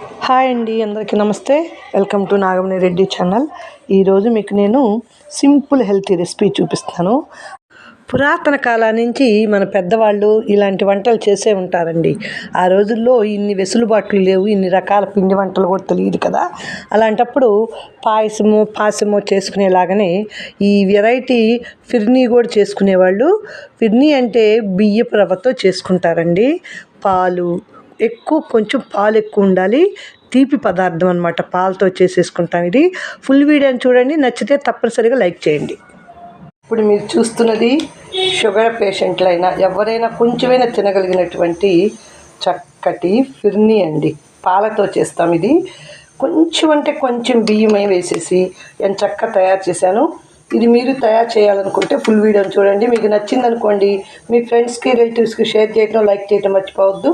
Hi అండి అందరికీ నమస్తే. Welcome to Nagamani Reddy channel. ఈరోజు మీకు నేను సింపుల్ హెల్తీ రెసిపీ చూపిస్తాను. పురాతన కాలం నుంచి మన పెద్దవాళ్ళు ఇలాంటి వంటలు చేసే ఉంటారండి. ఆ రోజుల్లో ఇన్ని వెసులుబాట్లు లేవు ఇన్ని రకాల పిండి వంటలు కూడా తెలియదు కదా. అలాంటప్పుడు పాయసము పాయసము చేసుకునేలాగానే ఈ వెరైటీ ఫిర్నీ కూడా చేసుకునేవాళ్ళు. ఫిర్నీ అంటే బియ్యపు రవ్వతో చేసుకుంటారండి. పాలు ఎక్కువ కొంచెం పాలు ఎక్కువ ఉండాలి. తీపి పదార్థం అనమాట పాలతో చేసేసుకుంటాం ఇది. ఫుల్ వీడియోని చూడండి నచ్చితే తప్పనిసరిగా లైక్ చేయండి. ఇప్పుడు మీరు చూస్తున్నది షుగర్ పేషెంట్లైనా ఎవరైనా కొంచెమైనా తినగలిగినటువంటి చక్కటి ఫిర్నీ అండి. పాలతో చేస్తాం ఇది. కొంచెం అంటే కొంచెం బియ్యమే వేసేసి నేను చక్కగా తయారు చేశాను ఇది మీరు తయారు చేయాలనుకుంటే ఫుల్ వీడియోని చూడండి. మీకు నచ్చిందనుకోండి మీ ఫ్రెండ్స్కి రిలేటివ్స్కి షేర్ చేయడం లైక్ చేయడం మర్చిపోవద్దు.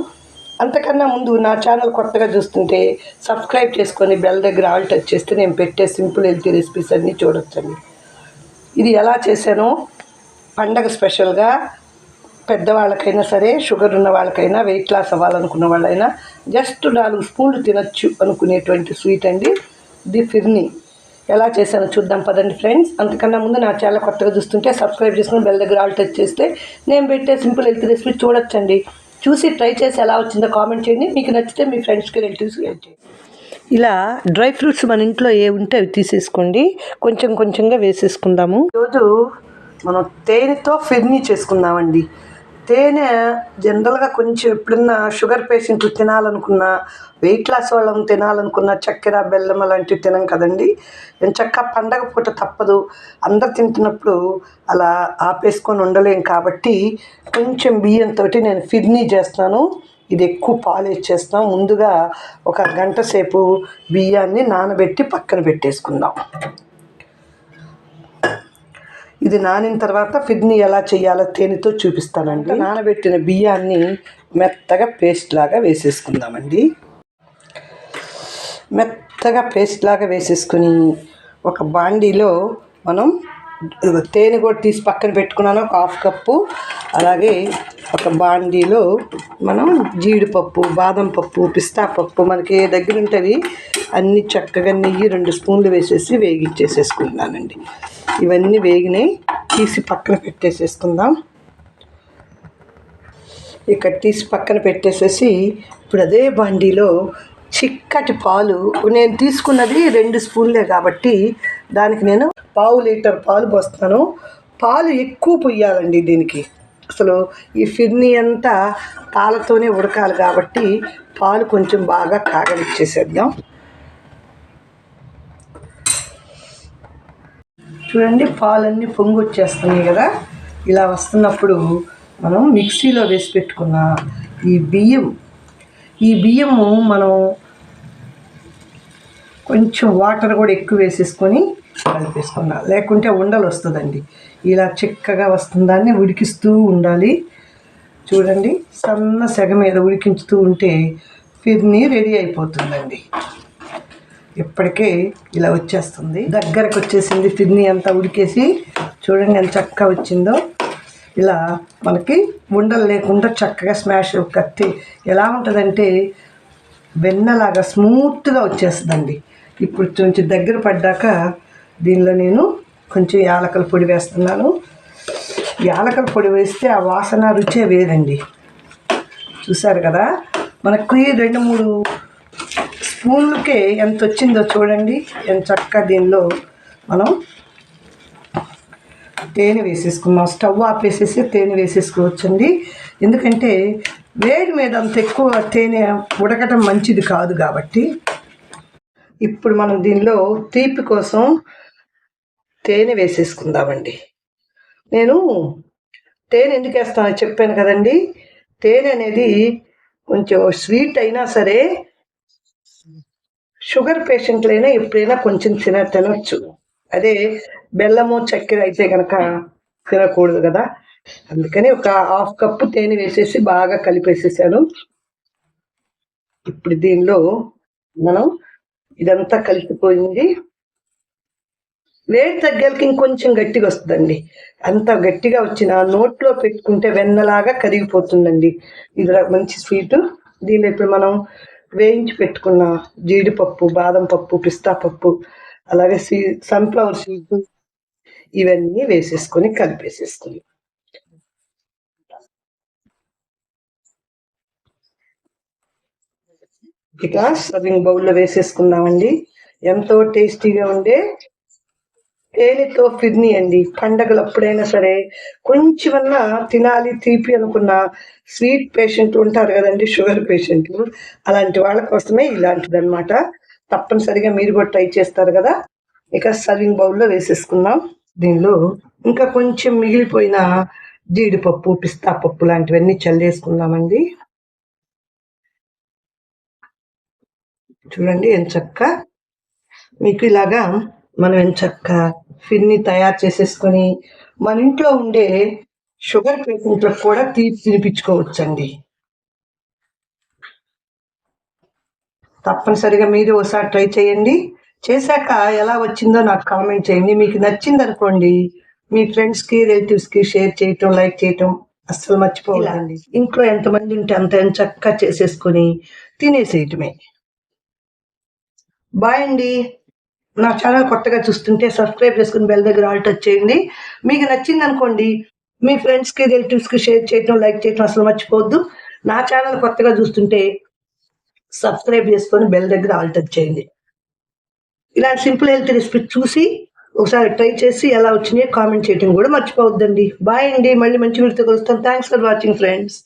అంతకన్నా ముందు నా ఛానల్ కొత్తగా చూస్తుంటే సబ్స్క్రైబ్ చేసుకొని బెల్ దగ్గర ఆల్ టచ్ చేస్తే నేను పెట్టే సింపుల్ హెల్తీ రెసిపీస్ అన్నీ చూడొచ్చండి. ఇది ఎలా చేశానో పండగ స్పెషల్గా పెద్దవాళ్ళకైనా సరే షుగర్ ఉన్న వాళ్ళకైనా వెయిట్ లాస్ అవ్వాలనుకున్న వాళ్ళైనా జస్ట్ నాలుగు స్పూన్లు తినొచ్చు అనుకునేటువంటి స్వీట్ అండి. ది ఫిర్నీ. ఎలా చేశానో చూద్దాం పదండి ఫ్రెండ్స్. అంతకన్నా ముందు నా ఛానల్ కొత్తగా చూస్తుంటే సబ్స్క్రైబ్ చేసుకుని బెల్ దగ్గర ఆల్ టచ్ చేస్తే నేను పెట్టే సింపుల్ హెల్తీ రెసిపీ చూడొచ్చండి. చూసి ట్రై చేసి ఎలా వచ్చిందో కామెంట్ చేయండి. మీకు నచ్చితే మీ ఫ్రెండ్స్కి రిలేటివ్స్కి హెల్ప్ చేయండి. ఇలా డ్రై ఫ్రూట్స్ మన ఇంట్లో ఏ ఉంటే అవి తీసేసుకోండి. కొంచెం కొంచెంగా వేసేసుకుందాము. ఈరోజు మనం తేనెతో ఫిర్నీ చేసుకుందామండి. తేనె జనరల్గా కొంచెం ఎప్పుడన్నా షుగర్ పేషెంట్లు తినాలనుకున్నా వెయిట్ లాస్ వాళ్ళం తినాలనుకున్న చక్కెర బెల్లం అలాంటివి తినం కదండి. నేను చక్క పండగ పూట తప్పదు. అందరు తింటున్నప్పుడు అలా ఆపేసుకొని ఉండలేం కాబట్టి కొంచెం బియ్యంతో నేను ఫిర్నీ చేస్తాను ఇది ఎక్కువ పాలు ఇచ్చేస్తాం ముందుగా ఒక గంట సేపు బియ్యాన్ని నానబెట్టి పక్కన పెట్టేసుకుందాం. ఇది నానిన తర్వాత ఫిడ్నీ ఎలా చేయాలో తేనెతో చూపిస్తానండి. నానబెట్టిన బియ్యాన్ని మెత్తగా పేస్ట్ లాగా వేసేసుకుందామండి. మెత్తగా పేస్ట్ లాగా వేసేసుకుని ఒక బాండీలో మనం తేనె కూడా తీసి పక్కన పెట్టుకున్నాను ఒక హాఫ్ కప్పు. అలాగే ఒక బాండీలో మనం జీడిపప్పు బాదం పప్పు పిస్తా పప్పు మనకి ఏ దగ్గర ఉంటుంది అన్నీ చక్కగా నెయ్యి రెండు స్పూన్లు వేసేసి వేగించేసేసుకుంటున్నానండి ఇవన్నీ వేగినాయి తీసి పక్కన పెట్టేసేసుకుందాం. ఇక్కడ తీసి పక్కన పెట్టేసేసి ఇప్పుడు అదే బండిలో చిక్కటి పాలు నేను తీసుకున్నది రెండు స్పూన్లే కాబట్టి దానికి నేను పావు లీటర్ పాలు పోస్తాను. పాలు ఎక్కువ పొయ్యాలండి దీనికి. అసలు ఈ ఫిర్నీ అంతా పాలతోనే ఉడకాలి కాబట్టి పాలు కొంచెం బాగా కాగలిచ్చేసేద్దాం చూడండి పాలన్నీ పొంగు వచ్చేస్తున్నాయి కదా. ఇలా వస్తున్నప్పుడు మనం మిక్సీలో వేసి పెట్టుకున్న ఈ బియ్యం. ఈ బియ్యము మనం కొంచెం వాటర్ కూడా ఎక్కువ వేసేసుకొని కలిపేసుకున్నా. లేకుంటే ఉండలు వస్తుందండి. ఇలా చిక్కగా వస్తుందాన్ని ఉడికిస్తూ ఉండాలి. చూడండి సన్న సెగ మీద ఉడికించుతూ ఉంటే ఫిర్ని రెడీ అయిపోతుందండి. ఇప్పటికే ఇలా వచ్చేస్తుంది. దగ్గరకు వచ్చేసింది ఫిర్ని అంతా ఉడికేసి. చూడండి ఎంత చక్కగా వచ్చిందో. ఇలా మనకి ఉండలు లేకుండా చక్కగా స్మాష్ కత్తి ఎలా ఉంటుందంటే వెన్నలాగా స్మూత్గా వచ్చేస్తుందండి. ఇప్పుడు కొంచెం దగ్గర పడ్డాక దీనిలో నేను కొంచెం యాలకల పొడి వేస్తున్నాను. యాలకల పొడి వేస్తే ఆ వాసన రుచే వేరండి. చూసారు కదా? మనకి రెండు మూడు స్పూన్లకే ఎంత వచ్చిందో చూడండి. ఎంత చక్కగా దీనిలో మనం తేనె వేసేసుకుందాం. స్టవ్ ఆపేసేసి తేనె వేసేసుకోవచ్చండి. ఎందుకంటే వేడి మీద అంత ఎక్కువ తేనె ఉడకటం మంచిది కాదు కాబట్టి. ఇప్పుడు మనం దీనిలో తీపి కోసం తేనె వేసేసుకుందామండి. నేను తేనె ఎందుకు వేస్తానో చెప్పాను కదండి. తేనె అనేది కొంచెం స్వీట్ అయినా సరే షుగర్ పేషెంట్లైనా ఎప్పుడైనా కొంచెం తిన తినచ్చు. అదే బెల్లము చక్కెర అయితే కనుక తినకూడదు కదా. అందుకని ఒక హాఫ్ కప్పు తేనె వేసేసి బాగా కలిపేసేసాను. ఇప్పుడు దీనిలో మనం ఇదంతా కలిసిపోయింది. వేడి తగ్గలికి ఇంకొంచెం గట్టిగా వస్తుందండి. అంత గట్టిగా వచ్చిన నోట్లో పెట్టుకుంటే వెన్నలాగా కరిగిపోతుందండి. ఇది మంచి స్వీట్. దీనిలో ఇప్పుడు మనం వేయించి పెట్టుకున్న జీడిపప్పు బాదం పప్పు పిస్తా పప్పు అలాగే సీ సన్ఫ్లవర్ సీడ్ ఇవన్నీ వేసేసుకొని కలిపేసేసుకుని ఇక సర్వింగ్ బౌల్లో వేసేసుకుందామండి. ఎంతో టేస్టీగా ఉండే ఏలితో ఫిర్ని అండి. పండగలు అప్పుడైనా సరే కొంచెమన్నా తినాలి తీపి అనుకున్న స్వీట్ పేషెంట్ ఉంటారు కదండి షుగర్ పేషెంట్లు అలాంటి వాళ్ళ కోసమే ఇలాంటిది అనమాట తప్పనిసరిగా మీరు కూడా ట్రై చేస్తారు కదా. ఇక సర్వింగ్ బౌల్లో వేసేసుకుందాం. దీనిలో ఇంకా కొంచెం మిగిలిపోయిన జీడిపప్పు పిస్తా పప్పు లాంటివన్నీ చల్లేసుకుందామండి. చూడండి ఎంచక్క మీకు ఇలాగా మనం ఎంచక్క ఫిన్ని తయారు చేసేసుకొని మన ఇంట్లో ఉండే షుగర్ పేషెంట్లకు కూడా తీపి తినిపించుకోవచ్చండి. తప్పనిసరిగా మీరు ఒకసారి ట్రై చేయండి. చేశాక ఎలా వచ్చిందో నాకు కామెంట్ చేయండి. మీకు నచ్చింది అనుకోండి మీ ఫ్రెండ్స్కి రిలేటివ్స్కి షేర్ చేయటం లైక్ చేయటం అస్సలు మర్చిపోవాలండి ఇంట్లో ఎంతమంది ఉంటే అంత చక్కగా చేసేసుకొని తినేసేయటమే. బాయ్ అండి. నా ఛానల్ కొత్తగా చూస్తుంటే సబ్స్క్రైబ్ చేసుకుని బెల్ దగ్గర ఆల్ టచ్ చేయండి. మీకు నచ్చింది అనుకోండి మీ ఫ్రెండ్స్కి రిలేటివ్స్కి షేర్ చేయటం లైక్ చేయటం అసలు మర్చిపోవద్దు. నా ఛానల్ కొత్తగా చూస్తుంటే సబ్స్క్రైబ్ చేసుకొని బెల్ దగ్గర ఆల్ టచ్ చేయండి. ఇలాంటి సింపుల్ హెల్త్ రెసిపీ చూసి ఒకసారి ట్రై చేసి ఎలా వచ్చినాయో కామెంట్ చేయటం కూడా మర్చిపోవద్దండి. బాయ్ అండి. మళ్ళీ మంచి వీడితో కలుస్తాను థ్యాంక్స్ ఫర్ వాచింగ్ ఫ్రెండ్స్